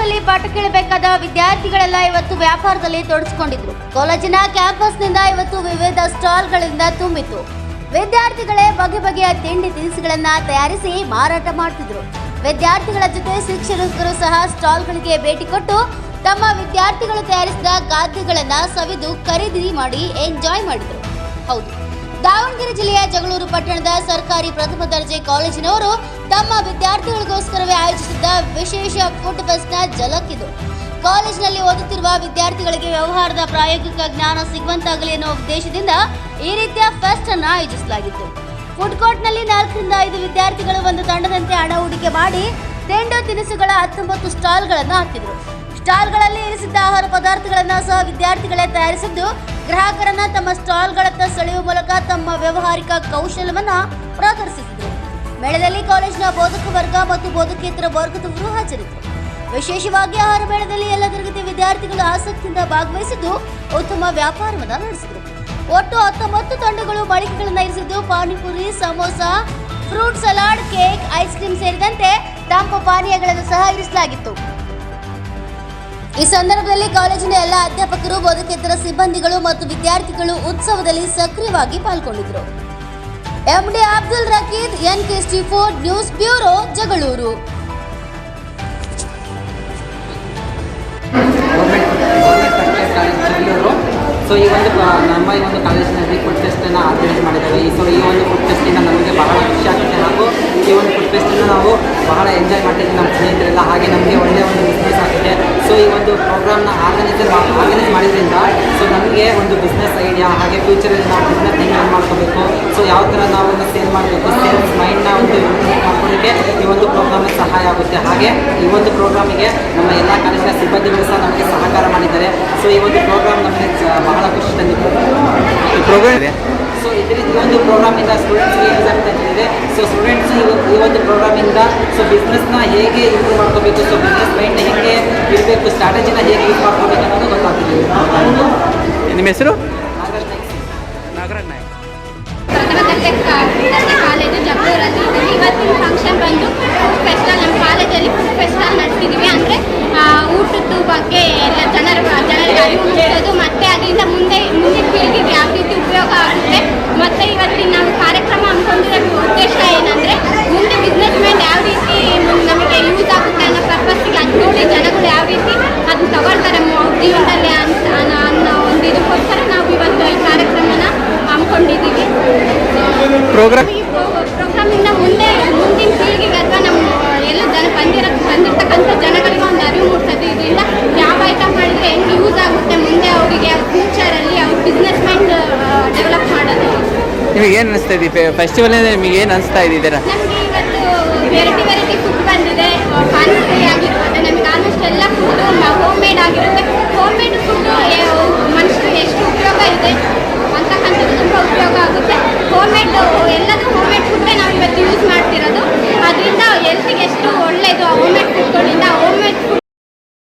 ಅಲ್ಲಿ ಪಾಠ ಕೇಳಬೇಕಾದ ವಿದ್ಯಾರ್ಥಿಗಳೆಲ್ಲ ಇವತ್ತು ವ್ಯಾಪಾರದಲ್ಲಿ ತೊಡಸ್ಕೊಂಡಿದ್ರು ಕಾಲೇಜಿನ ಕ್ಯಾಂಪಸ್ನಿಂದ ಇವತ್ತು ವಿವಿಧ ಸ್ಟಾಲ್ಗಳಿಂದ ತುಂಬಿತ್ತು. ವಿದ್ಯಾರ್ಥಿಗಳೇ ಬಗೆ ಬಗೆಯ ತಿಂಡಿ ತಿನಿಸುಗಳನ್ನ ತಯಾರಿಸಿ ಮಾರಾಟ ಮಾಡ್ತಿದ್ರು. ವಿದ್ಯಾರ್ಥಿಗಳ ಜೊತೆ ಶಿಕ್ಷಕರು ಸಹ ಸ್ಟಾಲ್ಗಳಿಗೆ ಭೇಟಿ ಕೊಟ್ಟು ತಮ್ಮ ವಿದ್ಯಾರ್ಥಿಗಳು ತಯಾರಿಸಿದ ಖಾದ್ಯಗಳನ್ನ ಸವಿದು ಖರೀದಿ ಮಾಡಿ ಎಂಜಾಯ್ ಮಾಡಿದ್ರು. ಹೌದು. ದಾವಣಗೆರೆ ಜಿಲ್ಲೆಯ ಜಗಳೂರು ಪಟ್ಟಣದ ಸರ್ಕಾರಿ ಪ್ರಥಮ ದರ್ಜೆ ಕಾಲೇಜಿನವರು ತಮ್ಮ ವಿದ್ಯಾರ್ಥಿಗಳಿಗೋಸ್ಕರವೇ ಆಯೋಜಿಸಿದ್ದ ವಿಶೇಷ ಫುಡ್ ಬಸ್ನ ಜಲಕ್ಕಿದು ಕಾಲೇಜಿನಲ್ಲಿ ಓದುತ್ತಿರುವ ವಿದ್ಯಾರ್ಥಿಗಳಿಗೆ ವ್ಯವಹಾರದ ಪ್ರಾಯೋಗಿಕ ಜ್ಞಾನ ಸಿಗುವಂತಾಗಲಿ ಎನ್ನುವ ಉದ್ದೇಶದಿಂದ ಈ ರೀತಿಯ ಫೆಸ್ಟ್ ಅನ್ನು ಆಯೋಜಿಸಲಾಗಿತ್ತು. ಫುಡ್ ಕೋರ್ಟ್ನಲ್ಲಿ ನಾಲ್ಕರಿಂದ ಐದು ವಿದ್ಯಾರ್ಥಿಗಳು ಒಂದು ತಂಡದಂತೆ ಹಣ ಹೂಡಿಕೆ ಮಾಡಿ ತಿಂಡು ತಿನಿಸುಗಳ ಹತ್ತೊಂಬತ್ತು ಸ್ಟಾಲ್ಗಳನ್ನು ಹಾಕಿದ್ರು. ಸ್ಟಾಲ್ಗಳಲ್ಲಿ ಇರಿಸಿದ್ದ ಆಹಾರ ಪದಾರ್ಥಗಳನ್ನ ಸಹ ವಿದ್ಯಾರ್ಥಿಗಳೇ ತಯಾರಿಸಿದ್ದು, ಗ್ರಾಹಕರನ್ನ ತಮ್ಮ ಸ್ಟಾಲ್ಗಳತ್ತ ಸೆಳೆಯುವ ಮೂಲಕ ತಮ್ಮ ವ್ಯವಹಾರಿಕ ಕೌಶಲ್ಯವನ್ನ ಪ್ರದರ್ಶಿಸಿದರು ಮೇಳದಲ್ಲಿ ಕಾಲೇಜಿನ ಬೋಧಕ ವರ್ಗ ಮತ್ತು ಬೋಧಕೇತರ ವರ್ಗದವರು ಹಾಜರಿದ್ದರು. ವಿಶೇಷವಾಗಿ ಆಹಾರ ಮೇಳದಲ್ಲಿ ಎಲ್ಲ ತರಗತಿ ವಿದ್ಯಾರ್ಥಿಗಳು ಆಸಕ್ತಿಯಿಂದ ಭಾಗವಹಿಸಿದ್ದು, ಉತ್ತಮ ವ್ಯಾಪಾರವನ್ನ ನಡೆಸಿದರು. ಒಟ್ಟು ಹತ್ತೊಂಬತ್ತು ತಂಡಗಳು ಮಳಿಗೆಗಳನ್ನು ಇರಿಸಿದ್ದು, panipuri, samosa, fruit salad, cake, ice cream ಸೇರಿದಂತೆ ತಂಪು ಪಾನೀಯಗಳನ್ನು ಸಹ ಇರಿಸಲಾಗಿತ್ತು. ಈ ಸಂದರ್ಭದಲ್ಲಿ ಕಾಲೇಜಿನ ಎಲ್ಲ ಅಧ್ಯಾಪಕರು, ಬೋಧಕೇತರ ಸಿಬ್ಬಂದಿಗಳು ಮತ್ತು ವಿದ್ಯಾರ್ಥಿಗಳು ಉತ್ಸವದಲ್ಲಿ ಸಕ್ರಿಯವಾಗಿ ಪಾಲ್ಗೊಂಡಿದ್ದರು. MD Abdul Rakeed N K four news bureau, Jagalur. So ಈ ಒಂದು ನಮ್ಮ ಈ ಒಂದು ಕಾಲೇಜಿನಲ್ಲಿ ಫುಡ್ ಫೆಸ್ಟನ್ನು ಆರ್ಗನೈಸ್ ಮಾಡಿದ್ದೇವೆ. ಸೊ ಈ ಒಂದು ಫುಡ್ ಫೆಸ್ಟಿಂದ ನಮಗೆ ಬಹಳ ಖುಷಿ ಆಗುತ್ತೆ. ಹಾಗೂ ಈ ಒಂದು ಫುಡ್ ಫೆಸ್ಟನ್ನು ನಾವು ಬಹಳ ಎಂಜಾಯ್ ಮಾಡ್ತಿದ್ವಿ ನಮ್ಮ ಸ್ನೇಹಿತರೆಲ್ಲ. ಹಾಗೆ ನಮಗೆ ಒಳ್ಳೆಯ ಒಂದು ಈ ಒಂದು ಪ್ರೋಗ್ರಾಮ್ನ ಆರ್ಗನೈಸರ್ ಆರ್ಗನೈಸ್ ಮಾಡಿದ್ರಿಂದ ಸೊ ನಮಗೆ ಒಂದು ಬಿಸ್ನೆಸ್ ಐಡಿಯಾ ಹಾಗೆ ಫ್ಯೂಚರಲ್ಲಿ ನಾವು ಬಿಸ್ನೆಸ್ ಹೆಂಗೆ ರನ್ ಮಾಡ್ಕೋಬೇಕು ಸೊ ಯಾವ ಥರ ನಾವು ಒಂದು ಸೇಲ್ ಮಾಡಬೇಕು ಸೇಲ್ಸ್ ಮೈಂಡ್ನ ಒಂದು ಮಾಡ್ಕೊಳ್ಳೋಕ್ಕೆ ಈ ಒಂದು ಪ್ರೋಗ್ರಾಮ್ ಸಹಾಯ ಆಗುತ್ತೆ. ಹಾಗೆ ಈ ಒಂದು ಪ್ರೋಗ್ರಾಮಿಗೆ ನಮ್ಮ ಎಲ್ಲ ಕಾಲೇಜಿನ ಸಿಬ್ಬಂದಿಗಳು ಸಹ ನಮಗೆ ಸಹಕಾರ ಮಾಡಿದ್ದಾರೆ. ಸೊ ಈ ಒಂದು ಪ್ರೋಗ್ರಾಮ್ ನಮಗೆ ಬಹಳ ಖುಷಿ ತಂದಿದೆ. ಸೊ ಇದರಿಂದ ಒಂದು ಪ್ರೋಗ್ರಾಮಿಂದ ಸ್ಟೂಡೆಂಟ್ಸ್ಗೆ ಯೂಸ್ ಆಗ್ತಾ ಇದೆ ಸೊ ಸ್ಟೂಡೆಂಟ್ಸ್ ಈ ಒಂದು ಪ್ರೋಗ್ರಾಮಿಂದ ಸೊ ಬಿಸ್ನೆಸ್ನ ಹೇಗೆ ಇಂಪ್ರೂವ್ ಮಾಡ್ಕೋಬೇಕು? ಸೊ ಬಿಸ್ನೆಸ್ ಮೈಂಡ್ನ ಹೇಗೆ ಇರಬೇಕು? ಸ್ಟ್ರಾಟಜಿನ ಹೇಗೆ ಯೂಸ್ ಮಾಡ್ಕೋಬೇಕು ಅನ್ನೋದು ಗೊತ್ತಾಗ್ತಿದೆ. ನಿಮ್ಮ ಹೆಸರು? ನಾಗರಾಜ್ ನಾಯ್ಕ್. ಕಾಲೇಜು ಜಗಳೂರಲ್ಲಿ ಇದೆ. ಇವತ್ತಿನ ಫಂಕ್ಷನ್ ಬಂದು ಫುಡ್ ಫೆಸ್ಟಲ್ ನಮ್ಮ ಕಾಲೇಜಲ್ಲಿ ಫುಡ್ ಫೆಸ್ಟಲ್ ನಡೆಸಿದ್ದೀವಿ ಅಂದರೆ ಊಟದ್ದು ಬಗ್ಗೆ ಎಲ್ಲ ಜನರ ಜನರಿಗೆ ಅರಿವು ಮೂಡಿಸೋದು ಮತ್ತು ಅದರಿಂದ ಮುಂದೆ ಮುಂದಿನ ಪೀಳಿಗೆಗೆ ಯಾವ ರೀತಿ ಉಪಯೋಗ ಆಗುತ್ತೆ ಪ್ರೋಗ್ರಾಮ್ ಪ್ರೋಗ್ರಾಮಿಂದ ಮುಂದೆ ಮುಂದಿನ ಪೀಳಿಗೆಗೆ ಅಥವಾ ನಮ್ಮ ಎಲ್ಲ ಜನ ಬಂದಿರ ಬಂದಿರ್ತಕ್ಕಂಥ ಜನಗಳಿಗೆ ಒಂದು ಅರಿವು ಮೂಡಿಸೋದು. ಇದರಿಂದ ಯಾವ ಐಟಮ್ ಮಾಡಿದ್ರೆ ಹೆಂಗೆ ಯೂಸ್ ಆಗುತ್ತೆ ಮುಂದೆ ಅವರಿಗೆ ಫ್ಯೂಚರಲ್ಲಿ ಅವ್ರ ಬಿಸ್ನೆಸ್ ಮೈಂಡ್ ಡೆವಲಪ್ ಮಾಡೋದು. ನಿಮಗೆ ಏನು ಅನಿಸ್ತಾ ಇದೆ? ಫೆಸ್ಟಿವಲ್ ಅಂದರೆ ನಿಮಗೆ ಏನು ಅನಿಸ್ತಾ ಇದ್ದೀರಾ ಇವತ್ತು ವೆರೈಟಿ ವೆರೈಟಿ ಫುಡ್ ಬಂದಿದೆ. ಪಾನಿಪುರಿ ಆಗಿರ್ಬೋದು ನಮಗೆ ಆಲ್ಮೋಸ್ಟ್ ಎಲ್ಲ ಫುಡ್ ಹೋಮ್ ಮೇಡ್ ಆಗಿರುತ್ತೆ.